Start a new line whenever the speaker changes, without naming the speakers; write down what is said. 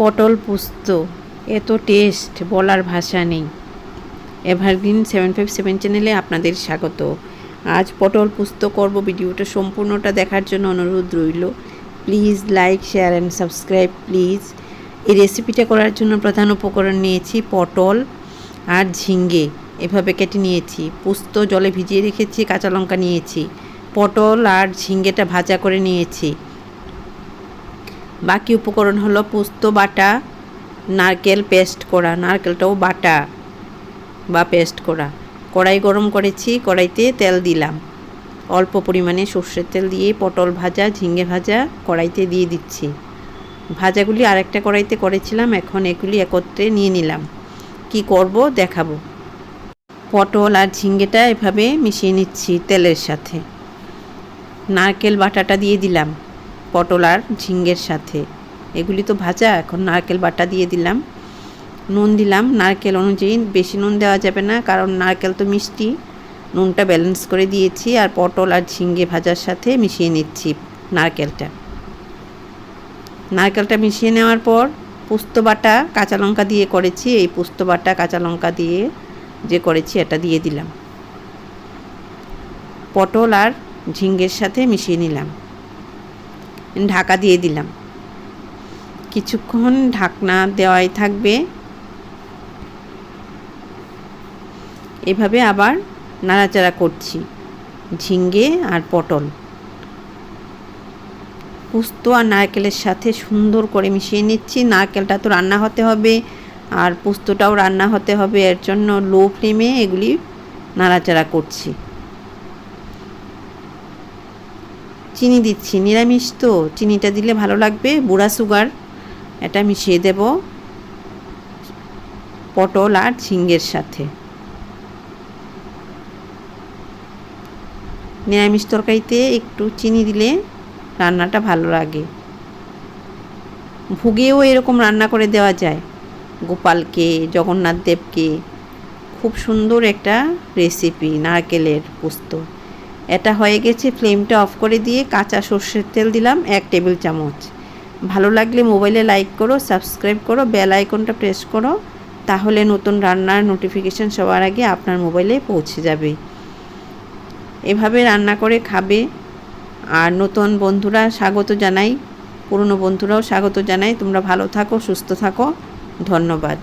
পটল পুস্ত এত টেস্ট বলার ভাষা নেই। এভারগ্রিন সেভেন ফাইভ সেভেন চ্যানেলে আপনাদের স্বাগত। আজ পটল পুস্ত করব, ভিডিওটা সম্পূর্ণটা দেখার জন্য অনুরোধ রইল। Please like share and subscribe please এই রেসিপিটা করার জন্য প্রধান উপকরণ নিয়েছি পটল আর ঝিঙ্গে এভাবে কেটে নিয়েছি। পুস্ত জলে ভিজিয়ে রেখেছি, কাঁচা লঙ্কা নিয়েছি। পটল আর ঝিঙ্গেটা ভাজা করে নিয়েছি। বাকি উপকরণ হলো পোস্ত, বাটা, নারকেল পেস্ট করা। নারকেলটাও বাটা বা পেস্ট করা। কড়াই গরম করেছি, কড়াইতে তেল দিলাম। অল্প পরিমাণে সর্ষের তেল দিয়ে পটল ভাজা ঝিঙ্গে ভাজা কড়াইতে দিয়ে দিচ্ছি। ভাজাগুলি আরেকটা কড়াইতে করেছিলাম, এখন এগুলি একত্রে নিয়ে নিলাম। কি করব দেখাবো। পটল আর ঝিঙ্গেটা এভাবে মিশিয়ে নিচ্ছি তেলের সাথে। নারকেল বাটাটা দিয়ে দিলাম। পটল আর ঝিঙ্গের সাথে। এগুলি তো ভাজা, এখন নারকেল বাটা দিয়ে দিলাম। নুন দিলাম, নারকেল অনুযায়ী বেশি নুন দেওয়া যাবে না, কারণ নারকেল তো মিষ্টি। নুনটা ব্যালেন্স করে দিয়েছি আর পটল আর ঝিঙ্গে ভাজার সাথে মিশিয়ে নিচ্ছি নারকেলটা। নারকেলটা মিশিয়ে নেওয়ার পর পোস্ত বাটা, কাঁচা লঙ্কা দিয়ে করেছি। এই পোস্ত বাটা, কাঁচা লঙ্কা দিয়ে যে করেছি এটা দিয়ে দিলাম। পটল আর ঝিঙ্গের সাথে মিশিয়ে নিলাম। ঢাকা দিয়ে দিলাম। কিছুক্ষণ ঢাকনা দেওয়াই থাকবে। এভাবে আবার নাড়াচাড়া করছি, ঝিঙ্গে আর পটল। পুস্ত আর নারকেলের সাথে সুন্দর করে মিশিয়ে নিচ্ছি। নারকেলটা তো রান্না হতে হবে আর পুস্তটাও রান্না হতে হবে। এর জন্য লো ফ্লেমে এগুলি নাড়াচাড়া করছি। চিনি দিচ্ছি, নিরামিষ তো। চিনিটা দিলে ভালো লাগবে। বুড়া সুগার, এটা মিশিয়ে দেব। পটল আর ঝিঙ্গের সাথে। নিরামিষ তরকারিতে একটু চিনি দিলে রান্নাটা ভালো লাগে। ভুগেও এরকম রান্না করে দেওয়া যায়। গোপালকে জগন্নাথ দেবকে খুব সুন্দর একটা রেসিপি নারকেলের পোস্ত। এটা হয়ে গেছে ফ্লেমটা অফ করে দিয়ে কাঁচা সর্ষের তেল দিলাম, এক টেবিল চামচ। ভালো লাগলে মোবাইলে লাইক করো সাবস্ক্রাইব করো বেল আইকনটা প্রেস করো, তাহলে নতুন রান্নার নোটিফিকেশান সবার আগে আপনার মোবাইলে পৌঁছে যাবে। এভাবে রান্না করে খাবে। আর নতুন বন্ধুরা স্বাগত জানাই, পুরনো বন্ধুরাও স্বাগত জানাই, তোমরা ভালো থাকো, সুস্থ থাকো, ধন্যবাদ।